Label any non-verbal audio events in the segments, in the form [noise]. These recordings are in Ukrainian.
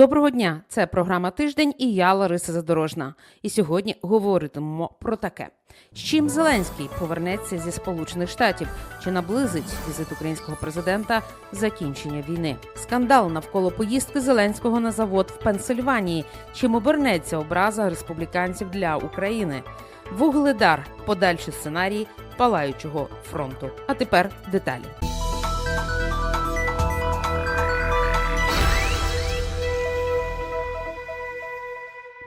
Доброго дня! Це програма Тиждень і я Лариса Задорожна. І сьогодні говоритимемо про таке: з чим Зеленський повернеться зі Сполучених Штатів, чи наблизить візит українського президента закінчення війни? Скандал навколо поїздки Зеленського на завод в Пенсильванії. Чим обернеться образа республіканців для України? Вугледар подальші сценарії палаючого фронту. А тепер деталі.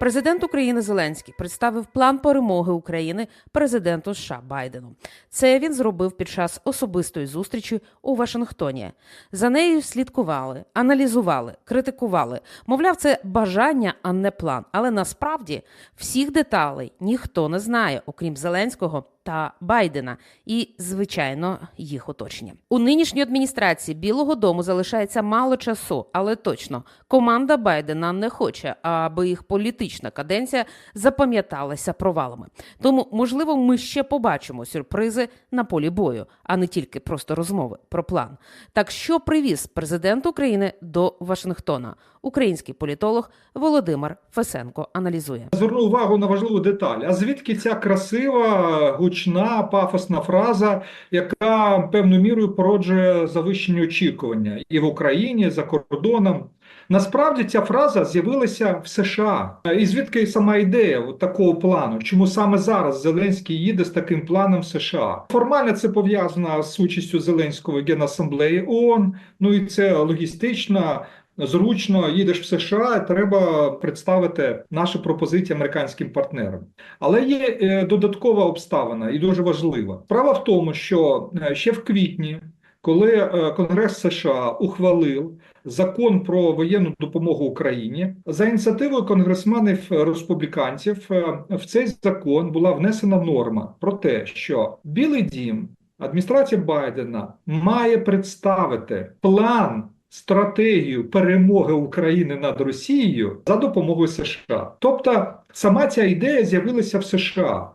Президент України Зеленський представив план перемоги України президенту США Байдену. Це він зробив під час особистої зустрічі у Вашингтоні. За нею слідкували, аналізували, критикували. Мовляв, це бажання, а не план. Але насправді всіх деталей ніхто не знає, окрім Зеленського та Байдена, і звичайно їх оточення. У нинішній адміністрації Білого Дому залишається мало часу, але точно команда Байдена не хоче, аби їх політична каденція запам'яталася провалами. Тому, можливо, ми ще побачимо сюрпризи на полі бою, а не тільки просто розмови про план. Так що привіз президент України до Вашингтона? Український політолог Володимир Фесенко аналізує. Зверну увагу на важливу деталь. А звідки ця красива, гучна, пафосна фраза, яка певною мірою породжує завищені очікування і в Україні, і за кордоном? Насправді ця фраза з'явилася в США. І звідки сама ідея такого плану? Чому саме зараз Зеленський їде з таким планом в США? Формально це пов'язано з участю Зеленського в Генасамблеї ООН, ну і це логістично. Зручно їдеш в США, треба представити наші пропозиції американським партнерам. Але є е, додаткова обставина і дуже важлива. Справа в тому, що е, ще в квітні, коли е, Конгрес США ухвалив закон про воєнну допомогу Україні, за ініціативою конгресменів республіканців в цей закон була внесена норма про те, що Білий Дім, адміністрація Байдена має представити план стратегію перемоги України над Росією за допомогою США. Тобто сама ця ідея з'явилася в США.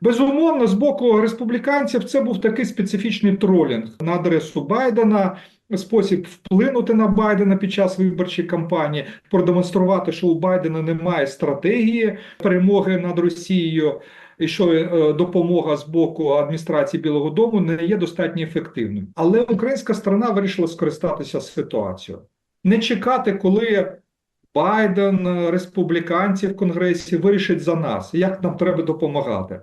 Безумовно, з боку республіканців це був такий специфічний тролінг на адресу Байдена. Спосіб вплинути на Байдена під час виборчої кампанії, продемонструвати, що у Байдена немає стратегії перемоги над Росією, що е, допомога з боку адміністрації Білого Дому не є достатньо ефективною. Але українська сторона вирішила скористатися ситуацією, не чекати, коли Байден, республіканці в Конгресі вирішать за нас, як нам треба допомагати.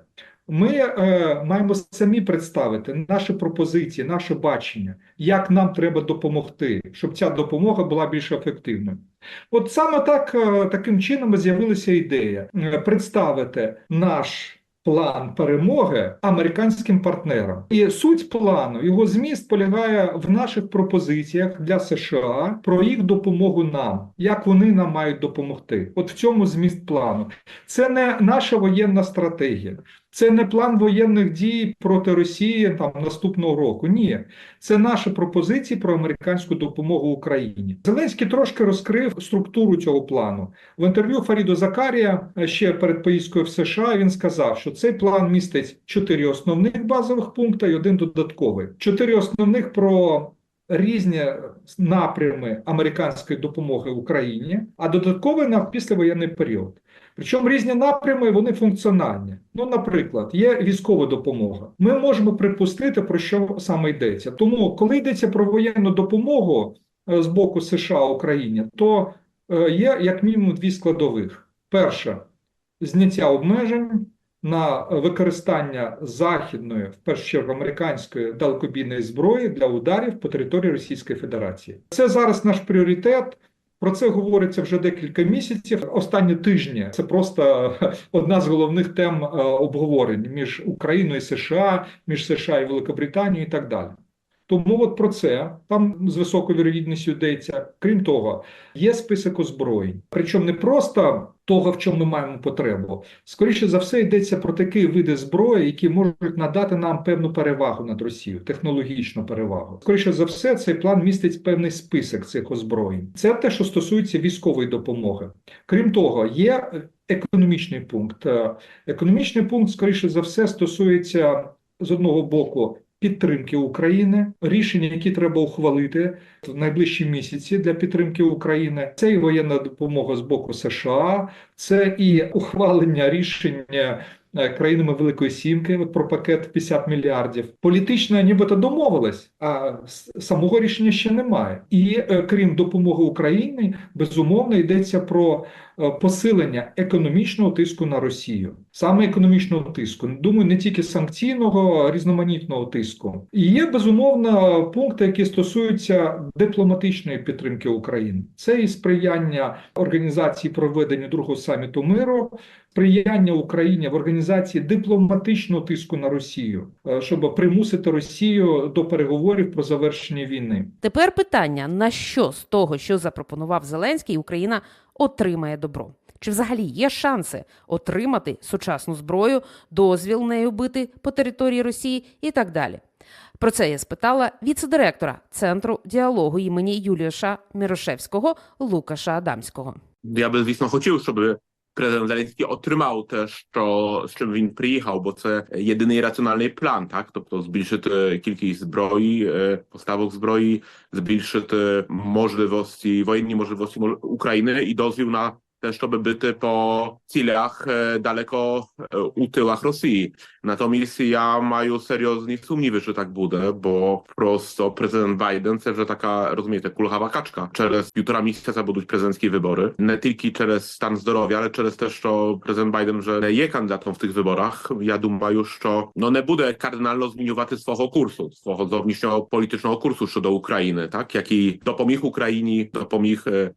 Ми е, маємо самі представити наші пропозиції, наше бачення, як нам треба допомогти, щоб ця допомога була більш ефективною. От саме так е, таким чином з'явилася ідея е, представити наш план перемоги американським партнерам. І суть плану, його зміст полягає в наших пропозиціях для США про їх допомогу нам, як вони нам мають допомогти. От в цьому зміст плану. Це не наша воєнна стратегія. Це не план воєнних дій проти Росії там наступного року. Ні, це наші пропозиції про американську допомогу Україні. Зеленський трошки розкрив структуру цього плану в інтерв'ю Фаріду Закарія ще перед поїздкою в США. Він сказав, що цей план містить чотири основних базових пункти і один додатковий. Чотири основних про різні напрями американської допомоги Україні, а додатковий на післявоєнний період. Причому різні напрями вони функціональні. Ну, наприклад, є військова допомога. Ми можемо припустити, про що саме йдеться. Тому, коли йдеться про воєнну допомогу з боку США Україні, то є як мінімум дві складових: перша зняття обмежень на використання західної, в першу чергу американської далекобійної зброї для ударів по території Російської Федерації. Це зараз наш пріоритет. Про це говориться вже декілька місяців. Останні тижні це просто [laughs] одна з головних тем обговорень між Україною і США, між США і Великобританією і так далі. Тому от про це там з високою вірогідністю йдеться. Крім того, є список озброєнь. Причому не просто того, в чому ми маємо потребу. Скоріше за все, йдеться про такі види зброї, які можуть надати нам певну перевагу над Росією, технологічну перевагу. Скоріше за все, цей план містить певний список цих озброєнь. Це те, що стосується військової допомоги. Крім того, є економічний пункт. Економічний пункт, скоріше за все, стосується з одного боку підтримки України, рішення, які треба ухвалити в найближчі місяці для підтримки України. Це і воєнна допомога з боку США, це і ухвалення рішення. е, Країнами Великої Сімки про пакет 50 мільярдів. Політично нібито домовились, а самого рішення ще немає. І е, крім допомоги Україні, безумовно йдеться про е, посилення економічного тиску на Росію, саме економічного тиску. Думаю, не тільки санкційного, різноманітного тиску. І є безумовно пункти, які стосуються дипломатичної підтримки України. Це і сприяння організації проведення другого саміту миру, сприяння Україні в організації дипломатичного тиску на Росію, е, щоб примусити Росію до переговорів про завершення війни. Тепер питання: на що з того, що запропонував Зеленський, Україна отримає добро? Чи взагалі є шанси отримати сучасну зброю, дозвіл нею бити по території Росії і так далі? Про це я спитала віце-директора Центру діалогу імені Юліуша Мірошевського Лукаша Адамського. Ja bym, звісно, хотів, щоб президент Зеленський отримав те, що, з чим він приїхав, бо це єдиний раціональний план, так? Тобто збільшити кількість зброї, е, поставок зброї, збільшити можливості, воєнні можливості мож- України і дозвіл на те, щоб бити по цілях е, далеко е, у тилах Росії. Натомість я маю серйозні сумніви, що так буде, бо просто президент Байден це вже така, розумієте, kulhawa kaczka. Через півтора місяця будуть президентські вибори. Не тільки через стан здоров'я, але через те, що президент Байден вже не є кандидатом в тих виборах. Я думаю, що ну не буде кардинально змінювати свого курсу, свого зовнішнього політичного курсу щодо України, так який допоміг Україні, допоміг е,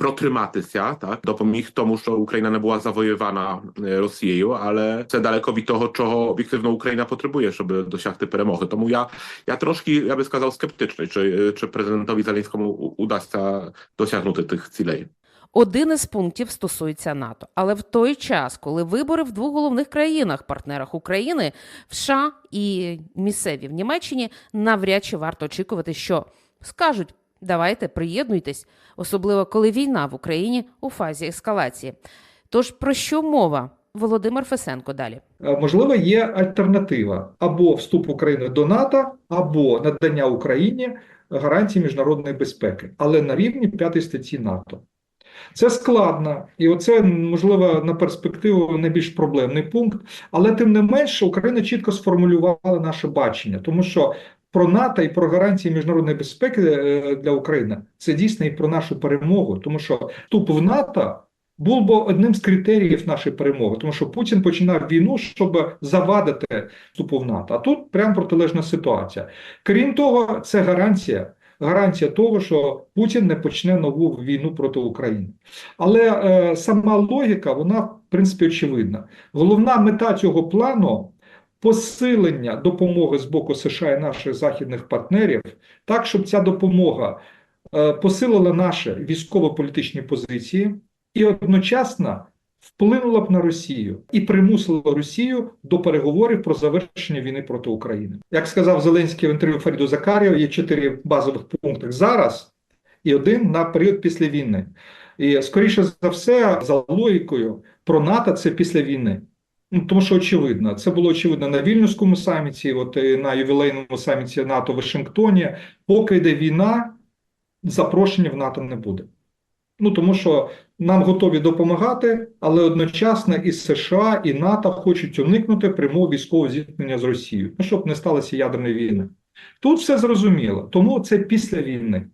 протриматися, так допоміг тому, що Україна не була завоювана е, Росією, але це далеко від того, чого об'єктивно Україна поtrzebuje, щоб досягти перемоги. Тому я, я трошки, я би сказав, скептичний, чи, чи президентові Зеленському удасться досягнути тих цілей. Один із пунктів стосується НАТО, але в той час, коли вибори в двох головних країнах, партнерах України, в США і місцеві в Німеччині, навряд чи варто очікувати, що скажуть. Давайте приєднуйтесь, особливо коли війна в Україні у фазі ескалації. Тож про що мова? Володимир Фесенко далі. Е, Можливо, є альтернатива або вступ України до НАТО, або надання Україні гарантій міжнародної безпеки, але на рівні п'ятої статті НАТО. Це складно, і оце можливо на перспективу найбільш проблемний пункт. Але тим не менше, Україна чітко сформулювала наше бачення, тому що про НАТО і про гарантії міжнародної безпеки е, для України це дійсно і про нашу перемогу, тому що вступ в НАТО був би одним з критеріїв нашої перемоги, тому що Путін починав війну, щоб завадити вступу в НАТО. А тут прям протилежна ситуація. Крім того, це гарантія. Гарантія того, що Путін не почне нову війну проти України. Але е, сама логіка, вона в принципі очевидна. Головна мета цього плану посилення допомоги з боку США і наших західних партнерів, так щоб ця допомога е, посилила наші військово-політичні позиції і одночасно вплинула б на Росію і примусила Росію до переговорів про завершення війни проти України. Як сказав Зеленський в інтерв'ю Фаріду Закарію, є чотири базових пункти зараз і один на період після війни. І скоріше за все, за логікою, про НАТО це після війни. Ну, тому що очевидно, це було очевидно на Вільнюському саміті, от і на ювілейному саміті НАТО в Вашингтоні. Поки йде війна, запрошення в НАТО не буде. Ну тому що нам готові допомагати, але одночасно і США, і НАТО хочуть уникнути прямого військового зіткнення з Росією, ну, щоб не сталося ядерної війни. Тут все зрозуміло, тому це після війни.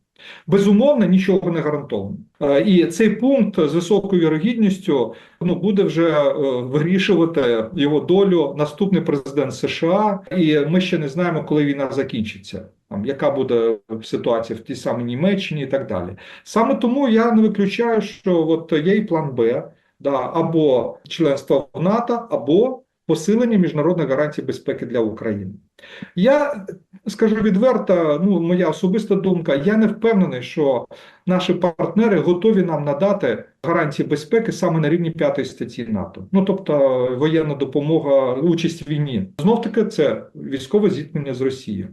Безумовно, нічого не гарантовано. Е, І цей пункт з високою вірогідністю ну, буде вже е, вирішувати його долю наступний президент США, і ми ще не знаємо, коли війна закінчиться. Там, яка буде ситуація в тій самій Німеччині і так далі. Саме тому я не виключаю, що от є і план Б, да, або членство в НАТО, або посилення міжнародних гарантій безпеки для України. Я скажу відверто, ну моя особиста думка, я не впевнений, що наші партнери готові нам надати гарантії безпеки саме на рівні п'ятої статті НАТО. Ну тобто воєнна допомога, участь в війні. Знов таки це військове зіткнення з Росією.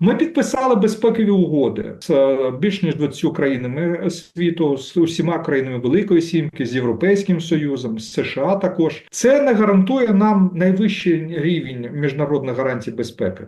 Ми підписали безпекові угоди з е, більш ніж 20 країнами світу, з усіма країнами Великої Сімки, з Європейським Союзом, з США також. Це не гарантує нам найвищий рівень міжнародних гарантій безпеки.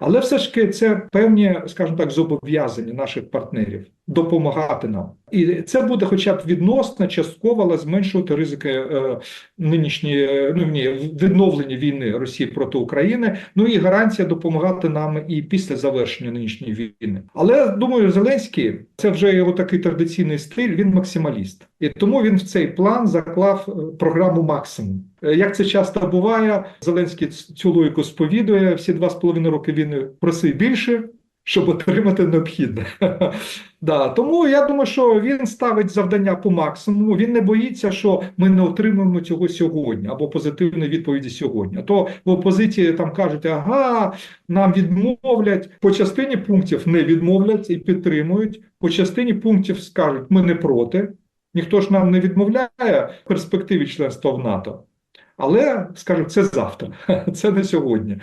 Але все ж таки це певні, скажімо так, зобов'язання наших партнерів допомагати нам. І це буде хоча б відносно частково, але зменшувати ризики е, нинішньої е, ну, ні, відновлення війни Росії проти України. Ну і гарантія допомагати нам і після завершення нинішньої війни. Але думаю, Зеленський це вже його такий традиційний стиль. Він максималіст, і тому він в цей план заклав е, програму максимум. Е, Як це часто буває, Зеленський цю логіку сповідує. Всі два з половиною роки війни проси більше, щоб отримати необхідне. [laughs] Да, тому я думаю, що він ставить завдання по максимуму. Він не боїться, що ми не отримаємо цього сьогодні або позитивної відповіді сьогодні. А то в опозиції там кажуть, ага, нам відмовлять. По частині пунктів не відмовлять і підтримують. По частині пунктів скажуть, ми не проти. Ніхто ж нам не відмовляє в перспективі членства в НАТО. Але, скажу, це завтра, [laughs] це не сьогодні.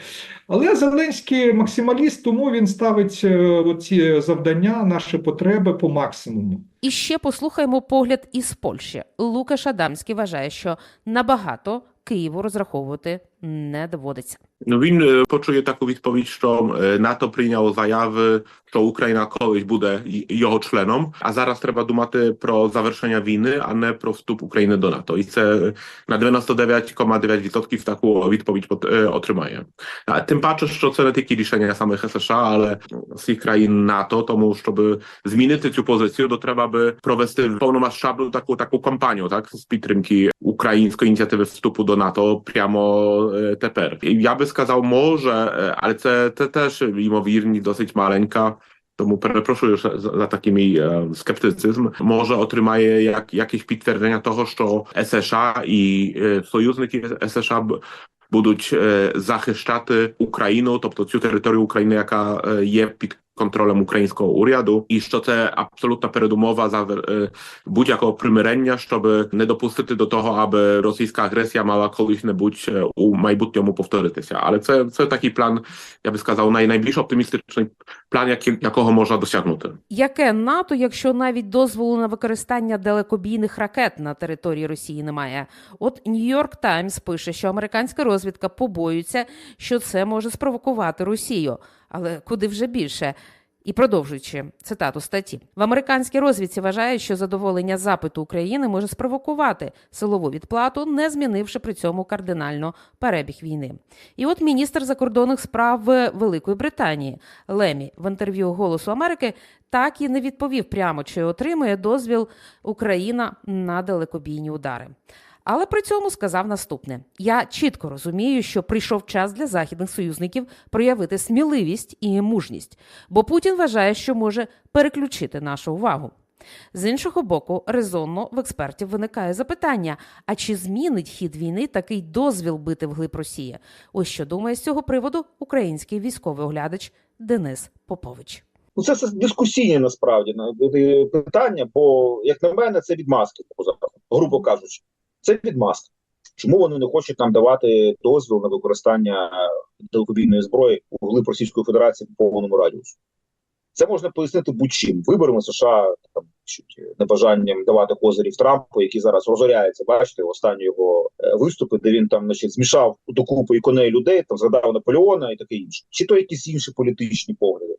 Але Зеленський максималіст, тому він ставить е, ці завдання, наші потреби по максимуму. І ще послухаємо погляд із Польщі. Лукаш Адамський вважає, що набагато Києву розраховувати не доводиться. No він е, почує таку відповідь, що е, НАТО прийняло заяви, що Україна колись буде й- його членом, а зараз треба думати про завершення війни, а не про вступ України до НАТО. І це е, на 99,9% таку відповідь пот- е, отримає. А тим паче, що це не тільки рішення самих США, але всіх країн НАТО, тому щоб змінити цю позицію, то треба by провести повномасштабну таку таку кампанію, так з підтримки української ініціативи вступу до НАТО прямо е, тепер. І я би сказав, може, е, але це, це теж ймовірність досить маленька. Тому перепрошую за, за такий мій е, скептицизм. Може отримає як, якісь підтвердження того, що США і е, союзники США б- будуть е, захищати Україну, тобто цю територію України, яка е, є під контролем українського уряду, і що це абсолютна передумова за будь-якого примирення, щоб не допустити до того, аби російська агресія мала колись-небудь у майбутньому повторитися. Але це, це такий план, я би сказав, най, найбільш оптимістичний план, який, якого можна досягнути. Яке НАТО, якщо навіть дозволу на використання далекобійних ракет на території Росії немає? От Нью-Йорк Таймс пише, що американська розвідка побоюється, що це може спровокувати Росію. Але куди вже більше? І продовжуючи цитату статті, в американській розвідці вважають, що задоволення запиту України може спровокувати силову відплату, не змінивши при цьому кардинально перебіг війни. І от міністр закордонних справ Великої Британії Лемі в інтерв'ю Голосу Америки так і не відповів прямо, чи отримує дозвіл Україна на далекобійні удари. Але при цьому сказав наступне: я чітко розумію, що прийшов час для західних союзників проявити сміливість і мужність, бо Путін вважає, що може переключити нашу увагу. З іншого боку, резонно в експертів виникає запитання: а чи змінить хід війни такий дозвіл бити вглиб Росії? Ось що думає з цього приводу український військовий оглядач Денис Попович. Ну, це, це дискусійне насправді на- е, питання, бо, як на мене, це відмазки, грубо кажучи. Це відмазки. Чому вони не хочуть нам давати дозвіл на використання далекобійної зброї у глиб Російської Федерації по повному радіусу? Це можна пояснити будь-чим. Виборами США там небажанням давати козирів Трампу, який зараз розоряється. Бачите, останні його е, виступи, де він там значить, змішав докупи і коней людей, там згадав Наполеона і таке інше. Чи то якісь інші політичні погляди.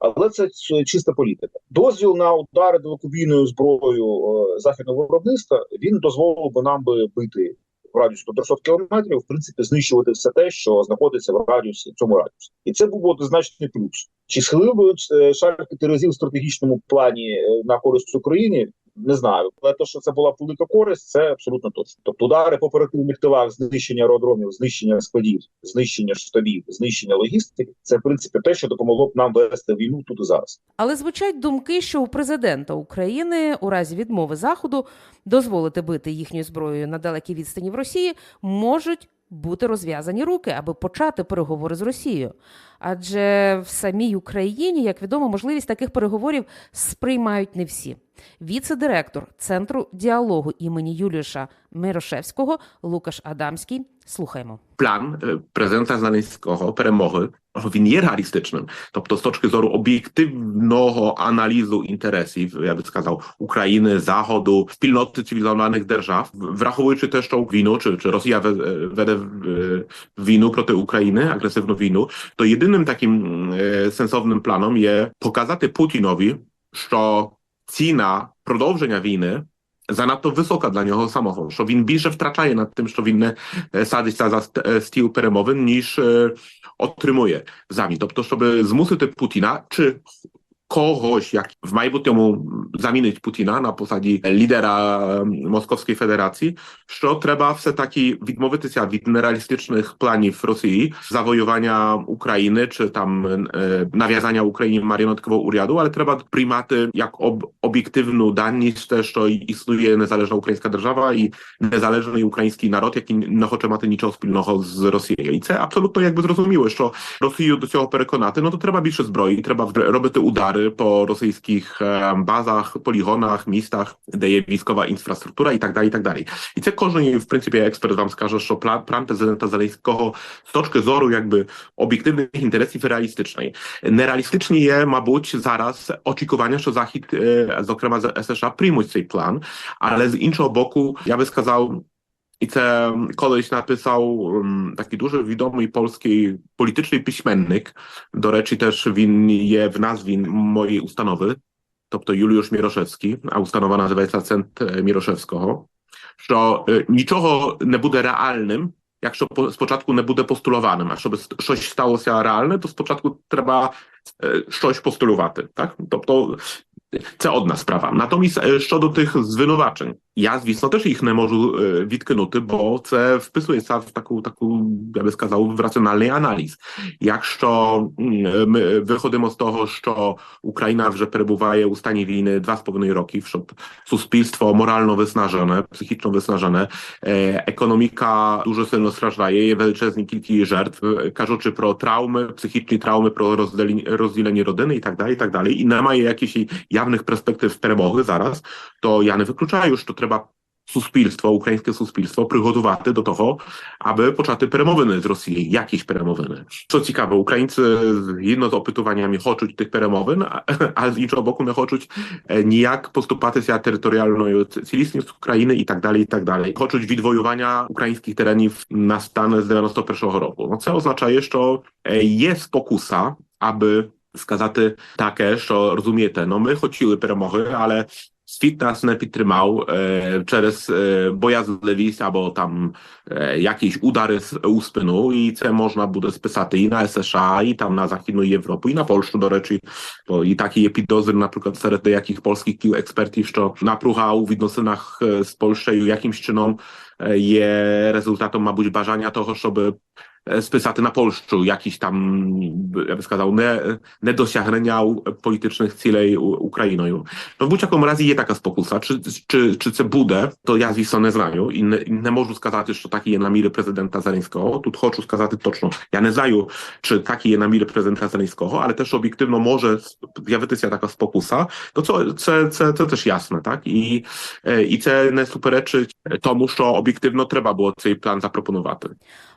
Але це чиста політика. Дозвіл на удари двокубійною зброєю е, західного виробництва він дозволив би нам би бити в радіусі до 300 кілометрів, в принципі, знищувати все те, що знаходиться в радіусі в цьому радіусі, і це був однозначний плюс. Чи схилив би е, шарки терезів в стратегічному плані е, на користь Україні? Не знаю, але те, що це була велика користь, це абсолютно точно. Тобто удари по оперативних тилах, знищення аеродромів, знищення складів, знищення штабів, знищення логістики це в принципі те, що допомогло б нам вести війну тут і зараз. Але звучать думки, що у президента України у разі відмови Заходу дозволити бити їхньою зброєю на далекій відстані в Росії можуть бути розв'язані руки, аби почати переговори з Росією. Адже в самій Україні, як відомо, можливість таких переговорів сприймають не всі. Віце-директор Центру діалогу імені Юліша Мирошевського Лукаш Адамський Слухаємо. Plan e, prezydenta Zeleńskiego, перемоги, він є реалістичним. Тобто, з точки зору об'єктивного аналізу інтересів, я би сказав, України, Заходу, спільноти цивілізованих держав, враховуючи те, що війну, чи, чи Росія ве- веде е, wійну проти України, агресивну війну, то єдиним таким е, сенсовним планом є показати Путінові, що ціна продовження війни занадто висока для нього самого, що він більше втрачає над тим, що він не е, садиться за ст- е, стіл перемовин, ніж е, отримує замін. Тобто, щоб змусити Путіна чи когось, як в майбутньому замінить Путіна на посаді лідера е, Московської Федерації, що треба все-таки відмовитися від нереалістичних планів Росії, завоювання України чи там е, нав'язання Україні marionetкового уряду, але треба приймати як об, об'єктивну даність те, що існує незалежна українська держава і незалежний український народ, який не хоче мати нічого спільного з Росією. І це абсолютно якби зрозуміло, що Росію до цього переконати, ну то треба більше зброї, треба вдр- робити удари по російських е, базах, полігонах, містах, де є військова інфраструктура і так далі. І так далі. І це кожен, в принципі, експерт вам скаже, що план, план президента Зеленського з точки зору якби об'єктивних інтересів реалістичний. Нереалістичні є, мабуть, зараз очікування, що Захід, е, зокрема з США, приймуть цей план, але з іншого боку, я би сказав. І це колись написав ем, такий дуже відомий польський політичний письменник. До речі, теж він є в назві моєї установи, тобто Юліуsz Мірошевський, а установа називається Центр Мірошевського, що е, нічого не буде реальним, якщо по- спочатку не буде постулованим. А щоб с- щось сталося реальне, то спочатку треба е, щось постулювати. Так? Тобто це одна справа. Натомість е, щодо тих звинувачень, я звісно теж їх не можу е, відкинути, бо це вписується в таку, таку, я би сказав, в раціональний аналіз. Якщо м, ми виходимо з того, що Україна вже перебуває у стані війни 2,5 роки, щоб суспільство moralno виснажене, psychiczno виснажене, е, економіка дуже сильно страждає, є величезні кількість жертв, е, кажучи про травми, психічні травми, про розділені, розділені родини і так далі, і так далі. І немає jakichś явних перспектив перемоги зараз, то я не виключаю, що треба суспільство, українське суспільство приготувати до того, аби почати перемовини з Росією, якісь перемовини. Що цікаwe, українці згідно з опитуваннями хочуть тих перемовин, а, а з іншого боку не хочуть е, ніяк поступатися територіальною ц- цілісністю країни і так далі, і так далі. Хочуть відвоювання українських теренів на стан з 91-го року. Ну, це означає, що е, є спокуса, аби сказати таке, що розумієте, no ми хотіли перемоги, але світ нас не підтримав е, через е, боязливість або там е, якісь удари з у спину, і це можна буде списати і на США, і там на Західну Європу, і на Польщу, до речі. Бо і такі є підозри, наприклад, серед деяких polskich кіл експертів, що напруга у відносинах е, з Польщею якимсь чином е, є результатом, мабуть, бажання того, щоб е, списати на Польщу якісь там, я би сказав, не, недосягнення у- politycznych цілей у- Україною. Ну, в будь-якому разі є така спокуса. Чи, чи, чи це буде, то я, звісно, не знаю. І не, і не можу сказати, що такі є наміри президента Зеленського. Тут хочу сказати точно. Я не знаю, чи такі є наміри президента Зеленського, але теж об'єктивно може з'явитися така спокуса. То це, це, це, це теж ясне, так? І, е, і це не суперечить тому, що об'єктивно треба було цей план запропонувати.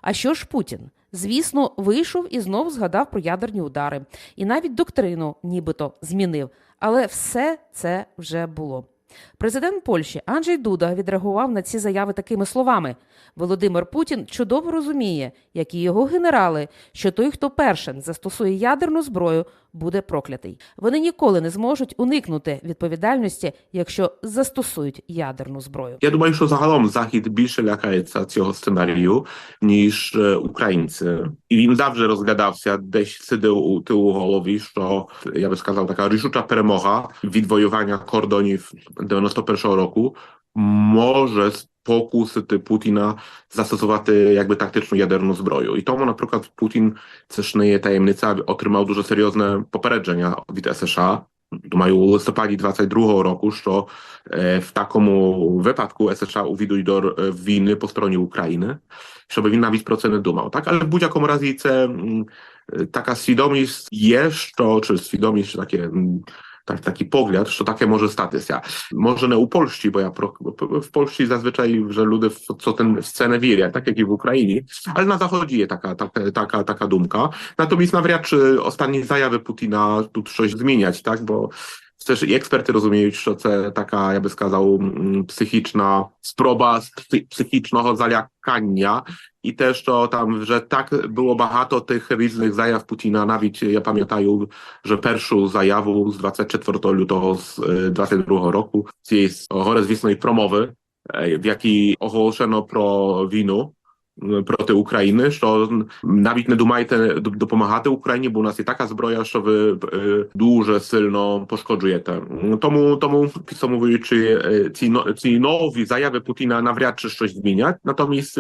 А що ж Путін? Звісно, вийшов і знову згадав про ядерні удари, і навіть доктрину нібито змінив. Але все це вже було. Президент Польщі Анджей Дуда відреагував на ці заяви такими словами: Володимир Путін чудово розуміє, як і його генерали, що той, хто першим застосує ядерну зброю, буде проклятий. Вони ніколи не зможуть уникнути відповідальності, якщо застосують ядерну зброю. Я думаю, що загалом Захід більше лякається цього сценарію, ніж е, українці. І він завжди розглядався десь сидив у тилу голові, що я би сказав, така рішуча перемога відвоювання кордонів 91-го року може спокусити Путіна застосувати якби тактичну ядерну зброю. І тому, наприклад, Путін, це ж не є таємниця, отримав дуже серйозне попередження від США. Думаю, у листопаді 22-го року, що е, в такому випадку США увійдуть до е, війни по стороні України, щоб він навіть про це не думав. Так, але в будь-якому разі це м, е, така свідомість є, що чи свідомість, чи таке м, tak, taki pogląd, że takie może statycja. Może nie u Polski, bo ja pro, w Polsce zazwyczaj, że ludzie co ten w scenę wieria, tak jak i w Ukrainie, ale na zachodzie jest taka, taka, taka, taka dumka. Natomiast nawriad czy e, ostatnie zajawy Putina tu coś zmieniać, tak, bo też i eksperty rozumieją, że to taka, ja by сказав, м, psychiczna sproba z psy- psychicznego zalякання, i też to tam, że tak było багато tych різних заяв Путіна, навіть я пам'ятаю, że першу заяву з 24 лютого з е, 22 року цієї горизвісної промови, е, в якій оголошено про війну е, проти України, що навіть не думайте допомагати Україні, бо у нас є така зброя, що ви дуже сильно пошкоджуєте. Тому, тому підсумовуючи, ці, ці нові заяви Путіна навряд чи щось змінять. Натомість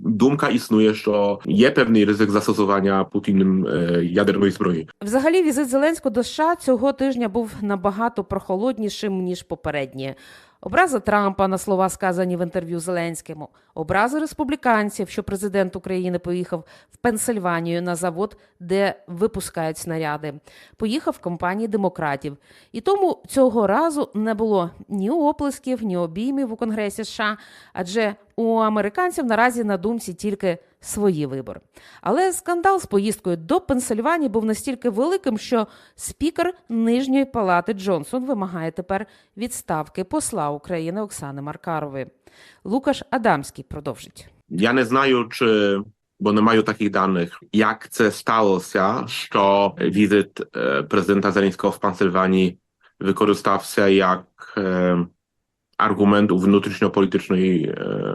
думка існує, що є певний ризик застосування Путіним ядерної зброї. Взагалі, візит Зеленського до США цього тижня був набагато прохолоднішим ніж попередні. Образи Трампа на слова, сказані в інтерв'ю Зеленському, образи республіканців, що президент України поїхав в Пенсильванію на завод, де випускають снаряди, поїхав в компанії демократів. І тому цього разу не було ні оплесків, ні обіймів у Конгресі США, адже у американців наразі на думці тільки свої вибори. Але скандал з поїздкою до Пенсильванії був настільки великим, що спікер Нижньої палати Джонсон вимагає тепер відставки посла України Оксани Маркарової. Лукаш Адамський продовжить. Я не знаю, чи бо не маю таких даних, як це сталося, що візит е, президента Зеленського в Пенсильванії використався як е, аргумент у внутрішньополітичної е,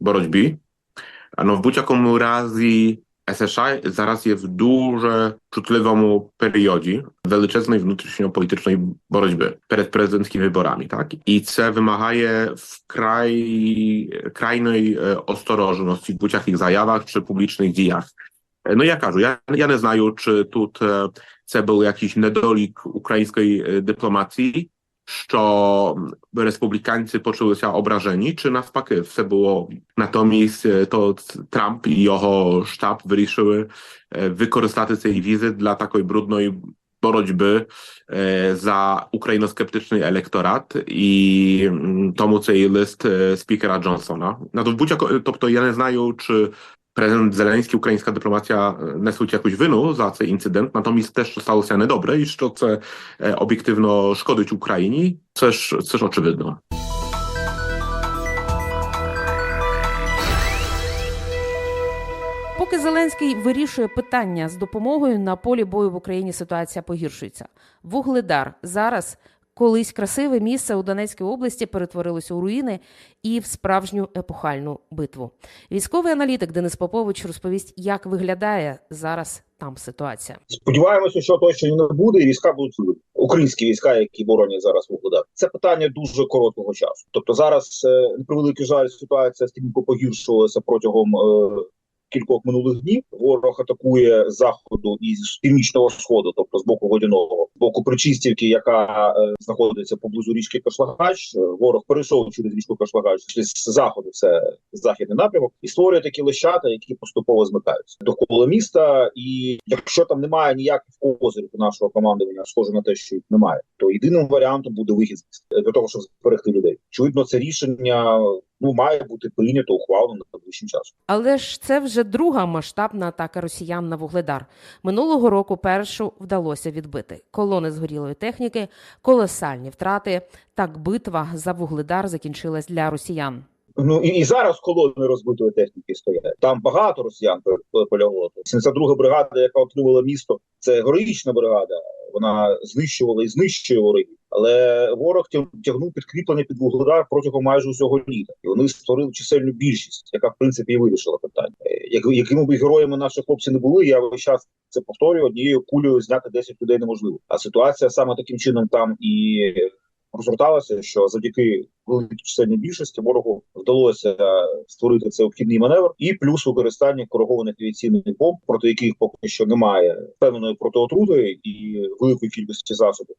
боротьбі. Ну, в будь-якому разі США зараз є в дуже чутливому періоді величезної внутрішньополітичної боротьби перед президентськими виборами, так? І це вимагає вкрай крайної е, осторожності в будь-яких заявах чи публічних діях. Е, Ну я кажу, я, я не знаю, чи тут е, це був якийсь недолік української е, дипломатії, що республіканці почулися ображені, чи навпаки, все було натомість е, то ц- Трамп і його штаб вирішили е, використати цей візит для такої брудної боротьби е, за україноскептичний електорат і м, тому цей лист е, спікера Джонсона. Ну, то в будь-яко, тобто я не Зеленський, українська дипломатія е, несуть якусь вину за цей інцидент, натомість те, що сталося недобре, і що це е, об'єктивно шкодить Україні, це ж очевидно. Поки Зеленський вирішує питання з допомогою на полі бою в Україні ситуація погіршується. Вугледар зараз колись красиве місце у Донецькій області перетворилося у руїни і в справжню епохальну битву. Військовий аналітик Денис Попович розповість, як виглядає зараз там ситуація. Сподіваємося, що точно не буде, і війська будуть українські війська, які боронять зараз Вугледар. Це питання дуже короткого часу. Тобто зараз е, на превеликий жаль, ситуація стрімко погіршувалася протягом. Е, Кількох минулих днів ворог атакує з заходу і з північного сходу, тобто з боку водяного, з боку Причистівки, яка е, знаходиться поблизу річки Кашлагач. Ворог перейшов через річку Кашлагач з заходу, це західний напрямок, і створює такі лещата, які поступово змикаються довкола міста. І якщо там немає ніяких козирів нашого командування, схоже на те, що їх немає, то єдиним варіантом буде вихід для того, щоб зберегти людей. Очевидно, це рішення ну має бути прийнято ухвалено найближчим часом. Але ж це вже друга масштабна атака росіян на Вугледар. Минулого року першу вдалося відбити. Колони згорілої техніки, колосальні втрати. Так битва за Вугледар закінчилась для росіян. Ну і, і зараз колони розбитої техніки стоять. Там багато росіян полягло. 72 бригада, яка отримала місто, це героїчна бригада. Вона знищувала і знищує ворогів. Але ворог тягнув підкріплення під вугледар протягом майже усього літа, і вони створили чисельну більшість, яка в принципі і вирішила питання. Е, Як якими б героями наші хлопці не були, я весь час це повторюю. Однією кулею зняти 10 людей неможливо. А ситуація саме таким чином там і розгорталася, що завдяки великій чисельній більшості ворогу вдалося створити цей обхідний маневр, і плюс використання коригованих авіаційних бомб, проти яких поки що немає певної протиотрути і великої кількості засобів.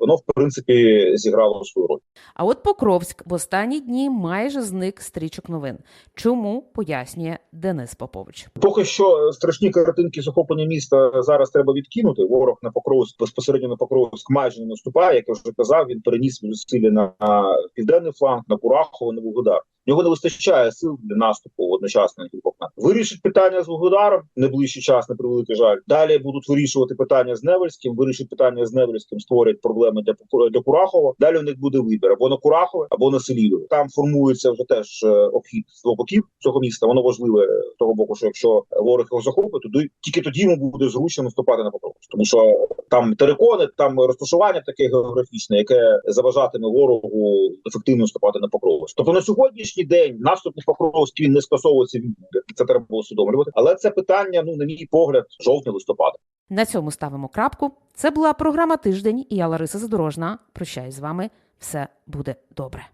Воно в принципі зіграло свою роль. А от Покровськ в останні дні майже зник стрічок новин. Чому пояснює Денис Попович? Поки що страшні картинки захоплення міста зараз треба відкинути. Ворог на Покровськ безпосередньо на Покровськ майже не наступає. Як я вже казав, він переніс зусилля на південний фланг, на Курахово, на Вугледар. В Нього не вистачає сил для наступу одночасно на кількох напрямках. Вирішить питання з Вугледаром найближчий час, на превеликий жаль. Далі будуть вирішувати питання з Невельським. Вирішить питання з Невельським, створять проблеми для для Курахова. Далі у них буде вибір або на Курахове, або на Селідове. Там формується вже теж е, обхід з двох боків цього міста. Воно важливе з того боку, що якщо ворог його захопить, то тільки тоді йому буде зручно наступати на Покровськ. тому що там терикони, там розташування таке географічне, яке заважатиме ворогу ефективно наступати на Покровськ. Тобто на сьогоднішній день наступ на Покровськ він не скасовується. Це треба було усвідомлювати. Але це питання, ну на мій погляд, жовтня листопада. На цьому ставимо крапку. Це була програма Тиждень. І я Лариса Задорожна. Прощаюсь з вами. Все буде добре.